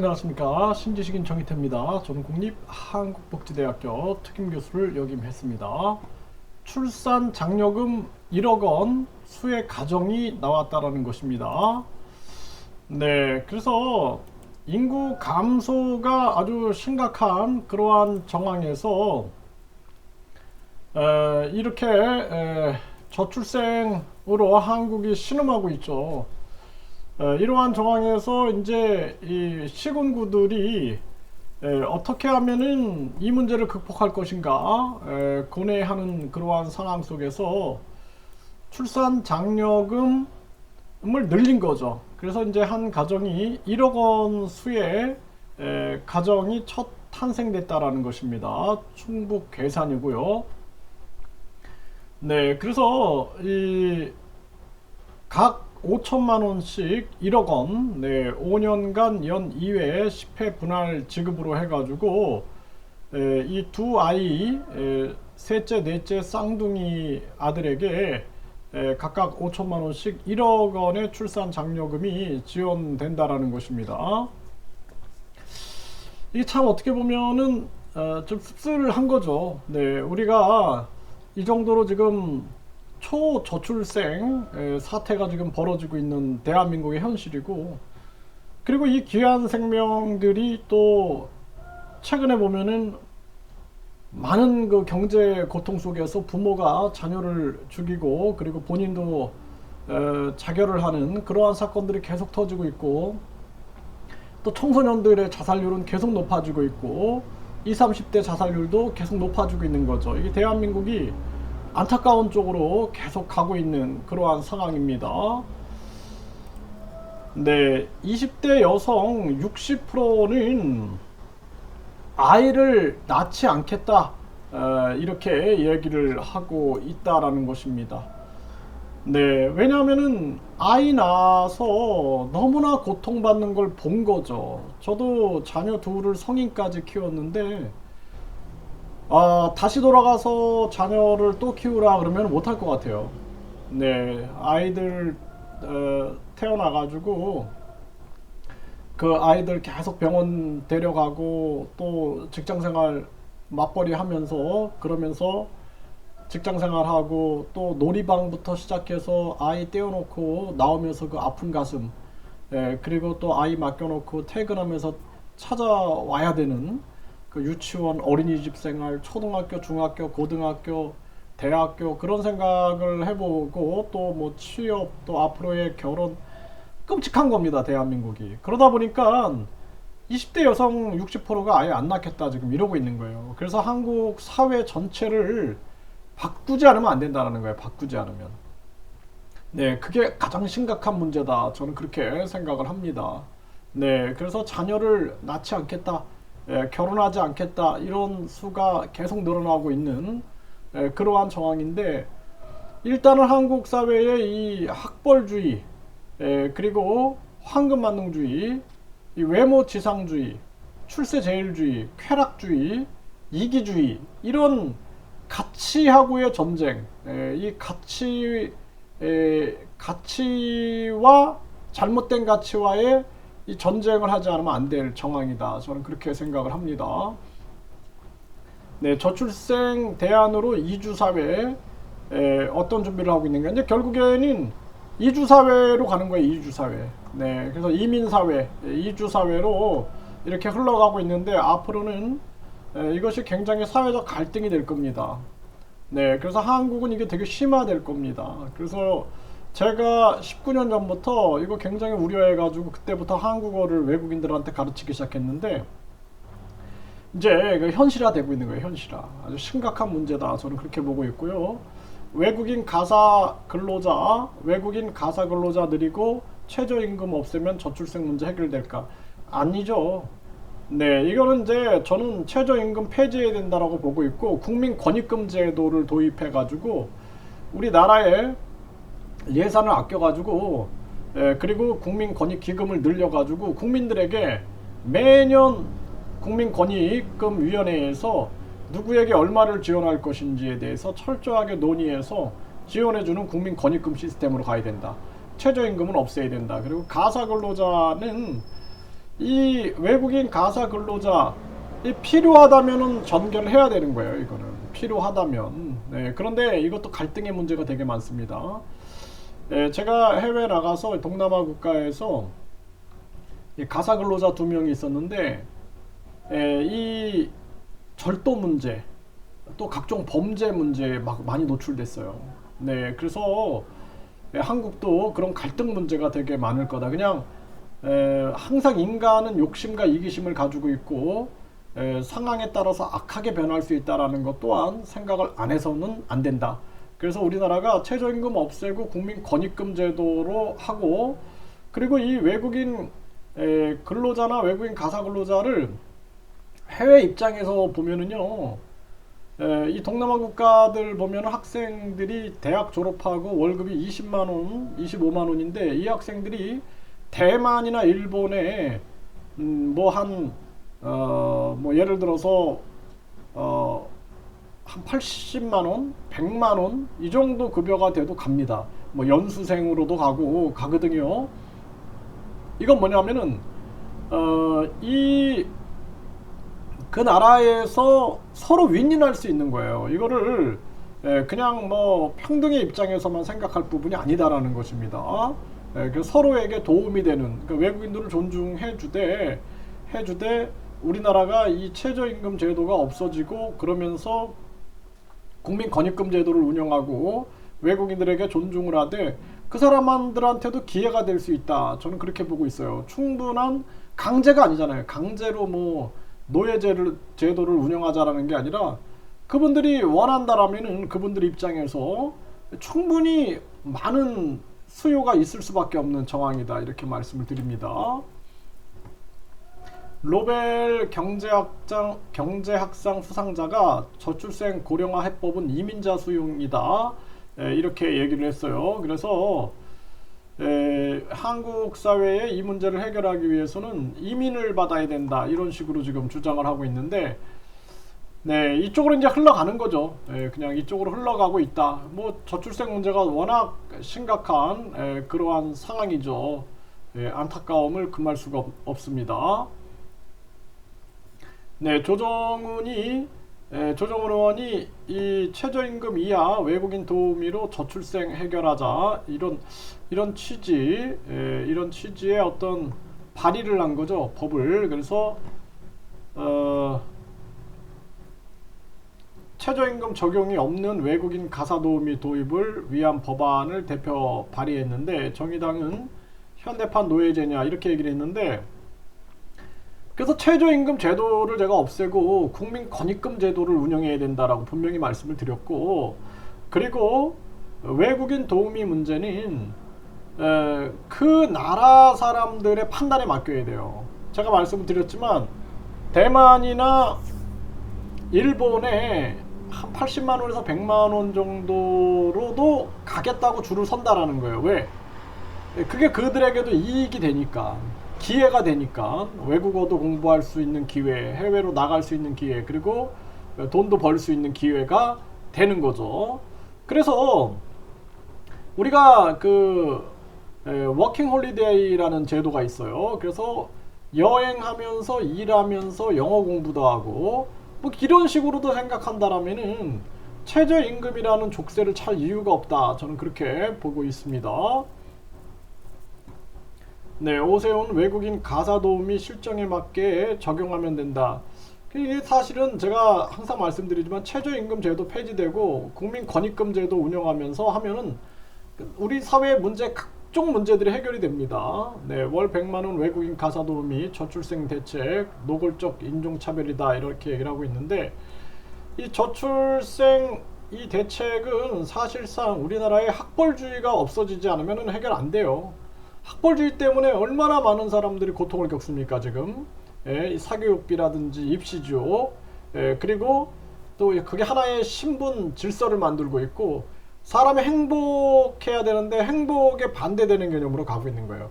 안녕하십니까 신지식인 정희태입니다. 저는 국립한국복지대학교 특임교수를 역임했습니다. 출산 장려금 1억 원 수혜 가정이 나왔다라는 것입니다. 네, 그래서 인구 감소가 아주 심각한 그러한 정황에서 에, 이렇게 에, 저출생으로 한국이 신음하고 있죠. 에, 이러한 정황에서 이제 이 시군구들이 에, 어떻게 하면은 이 문제를 극복할 것인가 에, 고뇌하는 그러한 상황 속에서 출산 장려금을 늘린 거죠. 그래서 이제 한 가정이 1억 원 수의 에, 가정이 첫 탄생됐다라는 것입니다. 충북 괴산이고요. 네, 그래서 이각 5천만 원씩 1억 원, 네, 5년간 연 2회 10회 분할 지급으로 해가지고 이 두 아이 에, 셋째, 넷째 쌍둥이 아들에게 에, 각각 5천만 원씩 1억 원의 출산 장려금이 지원된다라는 것입니다. 이게 참 어떻게 보면은 어, 좀 씁쓸한 거죠. 네, 우리가 이 정도로 지금 초저출생 에, 사태가 지금 벌어지고 있는 대한민국의 현실이고 그리고 이 귀한 생명들이 또 최근에 보면은 많은 그 경제 고통 속에서 부모가 자녀를 죽이고 그리고 본인도 에, 자결을 하는 그러한 사건들이 계속 터지고 있고 또 청소년들의 자살률은 계속 높아지고 있고 20, 30대 자살률도 계속 높아지고 있는 거죠. 이게 대한민국이 안타까운 쪽으로 계속 가고 있는 그러한 상황입니다. 네, 20대 여성 60%는 아이를 낳지 않겠다 어, 이렇게 얘기를 하고 있다라는 것입니다. 네, 왜냐하면은 아이 낳아서 너무나 고통받는 걸 본 거죠. 저도 자녀 둘을 성인까지 키웠는데 아, 다시 돌아가서 자녀를 또 키우라 그러면 못할 것 같아요. 네, 아이들 어, 태어나가지고 그 아이들 계속 병원 데려가고 또 직장 생활 맞벌이 하면서 그러면서 직장 생활하고 또 놀이방부터 시작해서 아이 떼어놓고 나오면서 그 아픈 가슴 예, 그리고 또 아이 맡겨놓고 퇴근하면서 찾아와야 되는 그 유치원 어린이집 생활 초등학교 중학교 고등학교 대학교 그런 생각을 해보고 또 뭐 취업 또 앞으로의 결혼 끔찍한 겁니다 대한민국이. 그러다 보니까 20대 여성 60%가 아예 안 낳겠다 지금 이러고 있는 거예요. 그래서 한국 사회 전체를 바꾸지 않으면 안 된다는 거예요 바꾸지 않으면. 네 그게 가장 심각한 문제다. 저는 그렇게 생각을 합니다. 네 그래서 자녀를 낳지 않겠다 예, 결혼하지 않겠다. 이런 수가 계속 늘어나고 있는 예, 그러한 정황인데 일단은 한국 사회의 이 학벌주의 예, 그리고 황금만능주의 이 외모지상주의 출세제일주의 쾌락주의 이기주의 이런 가치하고의 전쟁 예, 이 가치 에, 가치와 잘못된 가치와의 이 전쟁을 하지 않으면 안 될 정황이다. 저는 그렇게 생각을 합니다. 네, 저출생 대안으로 이주 사회 에, 어떤 준비를 하고 있는가? 이제 결국에는 이주 사회로 가는 거예요. 이주 사회. 네, 그래서 이민 사회, 이주 사회로 이렇게 흘러가고 있는데 앞으로는 에, 이것이 굉장히 사회적 갈등이 될 겁니다. 네, 그래서 한국은 이게 되게 심화될 겁니다. 그래서 제가 19년 전부터 이거 굉장히 우려해가지고 그때부터 한국어를 외국인들한테 가르치기 시작했는데 이제 그 현실화되고 있는 거예요. 현실화. 아주 심각한 문제다. 저는 그렇게 보고 있고요. 외국인 가사 근로자, 외국인 가사 근로자 늘이고 최저임금 없애면 저출생 문제 해결될까? 아니죠. 네, 이거는 이제 저는 최저임금 폐지해야 된다라고 보고 있고 국민 권익금 제도를 도입해 가지고 우리나라에 예산을 아껴가지고 예, 그리고 국민 권익 기금을 늘려가지고 국민들에게 매년 국민 권익금 위원회에서 누구에게 얼마를 지원할 것인지에 대해서 철저하게 논의해서 지원해주는 국민 권익금 시스템으로 가야 된다. 최저임금은 없애야 된다. 그리고 가사 근로자는 이 외국인 가사 근로자 이 필요하다면은 전결해야 되는 거예요. 이거는 필요하다면. 네, 그런데 이것도 갈등의 문제가 되게 많습니다. 네, 제가 해외 나가서 동남아 국가에서 이 가사 근로자 두 명이 있었는데 에, 이 절도 문제 또 각종 범죄 문제에 막 많이 노출됐어요. 네, 그래서 에, 한국도 그런 갈등 문제가 되게 많을 거다. 그냥 에, 항상 인간은 욕심과 이기심을 가지고 있고 에, 상황에 따라서 악하게 변할 수 있다라는 것 또한 생각을 안 해서는 안 된다. 그래서 우리나라가 최저임금 없애고 국민 권익금 제도로 하고 그리고 이 외국인 에, 근로자나 외국인 가사 근로자를 해외 입장에서 보면은요, 에, 이 동남아 국가들 보면 학생들이 대학 졸업하고 월급이 20만 원, 25만 원인데 이 학생들이 대만이나 일본에 음, 뭐한 어, 뭐 예를 들어서 어, 한 80만 원, 100만 원 이 정도 급여가 돼도 갑니다. 뭐 연수생으로도 가고 가거든요. 이건 뭐냐면은 어, 이 그 나라에서 서로 윈윈할 수 있는 거예요. 이거를 예, 그냥 뭐 평등의 입장에서만 생각할 부분이 아니다라는 것입니다. 예, 그 서로에게 도움이 되는 그 외국인들을 존중해 주되 해주되 우리나라가 이 최저임금 제도가 없어지고 그러면서 국민 권익금 제도를 운영하고 외국인들에게 존중을 하되 그 사람들한테도 기회가 될 수 있다. 저는 그렇게 보고 있어요. 충분한 강제가 아니잖아요. 강제로 뭐 노예제를 제도를 운영하자라는 게 아니라 그분들이 원한다라면은 그분들 입장에서 충분히 많은 수요가 있을 수밖에 없는 정황이다. 이렇게 말씀을 드립니다. 로벨 경제학장 경제학상 수상자가 저출생 고령화 해법은 이민자 수용이다 에, 이렇게 얘기를 했어요. 그래서 에, 한국 사회의 이 문제를 해결하기 위해서는 이민을 받아야 된다 이런 식으로 지금 주장을 하고 있는데 네 이쪽으로 이제 흘러가는 거죠. 에, 그냥 이쪽으로 흘러가고 있다. 뭐 저출생 문제가 워낙 심각한 에, 그러한 상황이죠. 예, 안타까움을 금할 수가 없, 없습니다. 네, 조정훈이 에, 조정훈 의원이 이 최저임금 이하 외국인 도우미로 저출생 해결하자 이런 이런 취지 에, 이런 취지의 어떤 발의를 한 거죠 법을. 그래서 어, 최저임금 적용이 없는 외국인 가사 도우미 도입을 위한 법안을 대표 발의했는데 정의당은 현대판 노예제냐 이렇게 얘기를 했는데 그래서 최저임금 제도를 제가 없애고 국민 권익금 제도를 운영해야 된다라고 분명히 말씀을 드렸고 그리고 외국인 도우미 문제는 에, 그 나라 사람들의 판단에 맡겨야 돼요. 제가 말씀을 드렸지만 대만이나 일본에 한 80만 원에서 100만 원 정도로도 가겠다고 줄을 선다라는 거예요. 왜? 그게 그들에게도 이익이 되니까. 기회가 되니까 외국어도 공부할 수 있는 기회, 해외로 나갈 수 있는 기회, 그리고 돈도 벌 수 있는 기회가 되는 거죠. 그래서 우리가 그 워킹 홀리데이라는 제도가 있어요. 그래서 여행하면서 일하면서 영어 공부도 하고 뭐 이런 식으로도 생각한다라면은 최저임금이라는 족쇄를 찰 이유가 없다. 저는 그렇게 보고 있습니다. 네, 오세훈 외국인 가사 도우미 실정에 맞게 적용하면 된다. 이게 사실은 제가 항상 말씀드리지만 최저임금 제도 폐지되고 국민 권익금 제도 운영하면서 하면은 우리 사회 문제 각종 문제들이 해결이 됩니다. 네, 월 100만 원 외국인 가사 도우미 저출생 대책 노골적 인종차별이다 이렇게 얘기를 하고 있는데 이 저출생 이 대책은 사실상 우리나라의 학벌주의가 없어지지 않으면 해결 안 돼요. 학벌주의 때문에 얼마나 많은 사람들이 고통을 겪습니까 지금? 예, 사교육비라든지 입시죠 예, 그리고 또 그게 하나의 신분 질서를 만들고 있고 사람이 행복해야 되는데 행복에 반대되는 개념으로 가고 있는 거예요.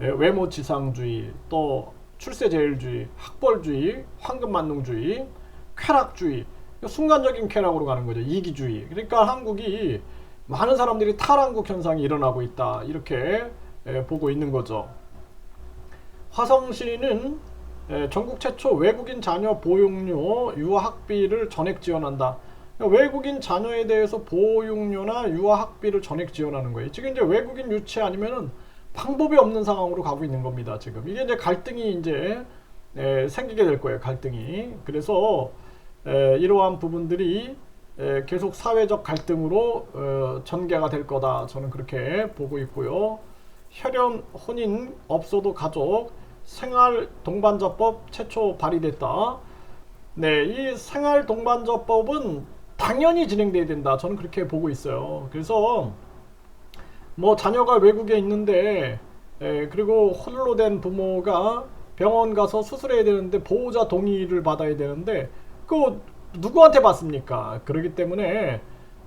예, 외모 지상주의 또 출세제일주의 학벌주의 황금만능주의 쾌락주의. 순간적인 쾌락으로 가는 거죠. 이기주의. 그러니까 한국이 많은 사람들이 탈한국 현상이 일어나고 있다. 이렇게 보고 있는 거죠. 화성시는 에, 전국 최초 외국인 자녀 보육료 유아학비를 전액 지원한다. 그러니까 외국인 자녀에 대해서 보육료나 유아학비를 전액 지원하는 거예요. 지금 이제 외국인 유치 아니면은 방법이 없는 상황으로 가고 있는 겁니다. 지금 이게 이제 갈등이 이제 에, 생기게 될 거예요. 갈등이. 그래서 에, 이러한 부분들이 에, 계속 사회적 갈등으로 어, 전개가 될 거다. 저는 그렇게 보고 있고요. 혈연 혼인 없어도 가족 생활 동반자법 최초 발의됐다. 네, 이 생활 동반자법은 당연히 진행돼야 된다. 저는 그렇게 보고 있어요. 그래서 뭐 자녀가 외국에 있는데 에, 그리고 홀로 된 부모가 병원 가서 수술해야 되는데 보호자 동의를 받아야 되는데 그 누구한테 받습니까? 그렇기 때문에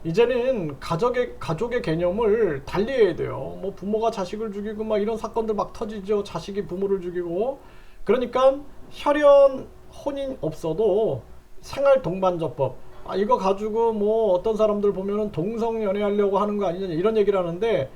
이제는 가족의 가족의 개념을 달리해야 돼요. 뭐 부모가 자식을 죽이고 막 이런 사건들 막 터지죠. 자식이 부모를 죽이고 그러니까 혈연 혼인 없어도 생활 동반자법 아 이거 가지고 뭐 어떤 사람들 보면은 동성 연애하려고 하는 거 아니냐 이런 얘기를 하는데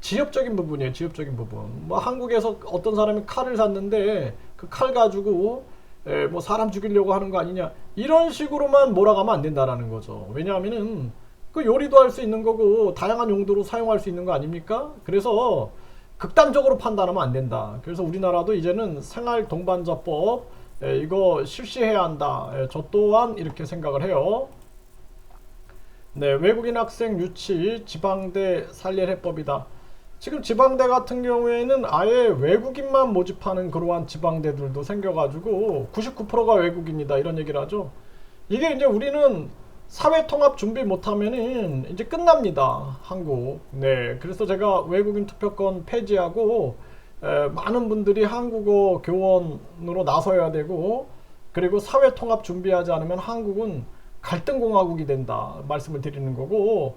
지엽적인 부분이에요. 지엽적인 부분. 뭐 한국에서 어떤 사람이 칼을 샀는데 그 칼 가지고 에, 뭐 사람 죽이려고 하는 거 아니냐 이런 식으로만 몰아가면 안 된다라는 거죠. 왜냐하면은 그 요리도 할 수 있는 거고 다양한 용도로 사용할 수 있는 거 아닙니까? 그래서 극단적으로 판단하면 안 된다. 그래서 우리나라도 이제는 생활 동반자법 에, 이거 실시해야 한다. 에, 저 또한 이렇게 생각을 해요. 네, 외국인 학생 유치 지방대 살릴 해법이다. 지금 지방대 같은 경우에는 아예 외국인만 모집하는 그러한 지방대들도 생겨가지고 99%가 외국인이다 이런 얘기를 하죠. 이게 이제 우리는 사회 통합 준비 못하면은 이제 끝납니다. 한국. 네. 그래서 제가 외국인 투표권 폐지하고 에, 많은 분들이 한국어 교원으로 나서야 되고 그리고 사회 통합 준비하지 않으면 한국은 갈등 공화국이 된다 말씀을 드리는 거고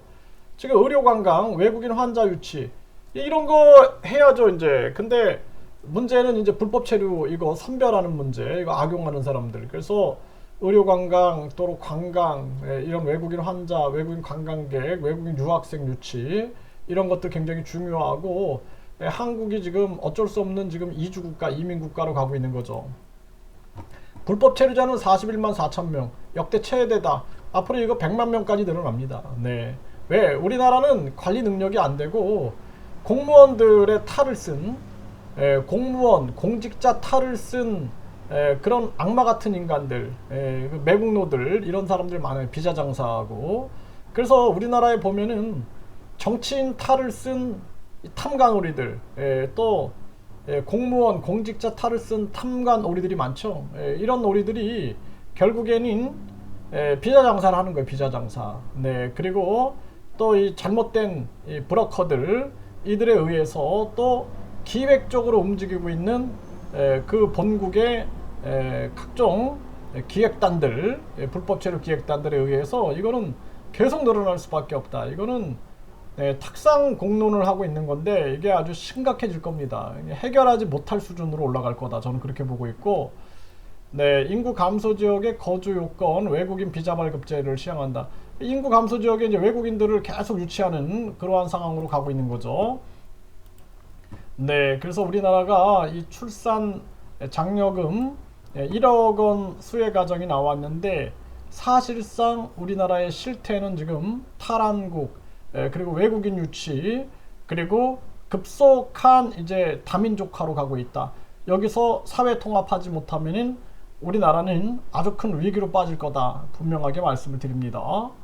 지금 의료 관광 외국인 환자 유치 이런 거 해야죠 이제 근데 문제는 이제 불법 체류 이거 선별하는 문제 이거 악용하는 사람들 그래서 의료 관광 또는 관광 예, 이런 외국인 환자 외국인 관광객 외국인 유학생 유치 이런 것들 굉장히 중요하고 예, 한국이 지금 어쩔 수 없는 지금 이주 국가 이민 국가로 가고 있는 거죠. 불법 체류자는 41만 4천 명 역대 최대다. 앞으로 이거 100만 명까지 늘어납니다. 네. 왜 우리나라는 관리 능력이 안 되고 공무원들의 탈을 쓴 에, 공무원 공직자 탈을 쓴 에, 그런 악마 같은 인간들 에, 그 매국노들 이런 사람들 많아요. 비자 장사하고. 그래서 우리나라에 보면은 정치인 탈을 쓴 탐관오리들 에, 또 에, 공무원 공직자 탈을 쓴 탐관오리들이 많죠. 에, 이런 오리들이 결국에는 에, 비자 장사를 하는 거예요 비자 장사. 네 그리고 또 이 잘못된 이 브로커들 이들에 의해서 또 기획적으로 움직이고 있는 에, 그 본국의 에, 각종 기획단들 에, 불법 체류 기획단들에 의해서 이거는 계속 늘어날 수밖에 없다. 이거는 네, 탁상 공론을 하고 있는 건데 이게 아주 심각해질 겁니다. 해결하지 못할 수준으로 올라갈 거다. 저는 그렇게 보고 있고 네, 인구 감소 지역의 거주 요건 외국인 비자 발급제를 시행한다. 인구 감소 지역에 이제 외국인들을 계속 유치하는 그러한 상황으로 가고 있는 거죠. 네, 그래서 우리나라가 이 출산 장려금 1억 원 수혜 가정이 나왔는데 사실상 우리나라의 실태는 지금 탈한국 에, 그리고 외국인 유치 그리고 급속한 이제 다민족화로 가고 있다. 여기서 사회 통합하지 못하면은 우리나라는 아주 큰 위기로 빠질 거다. 분명하게 말씀을 드립니다.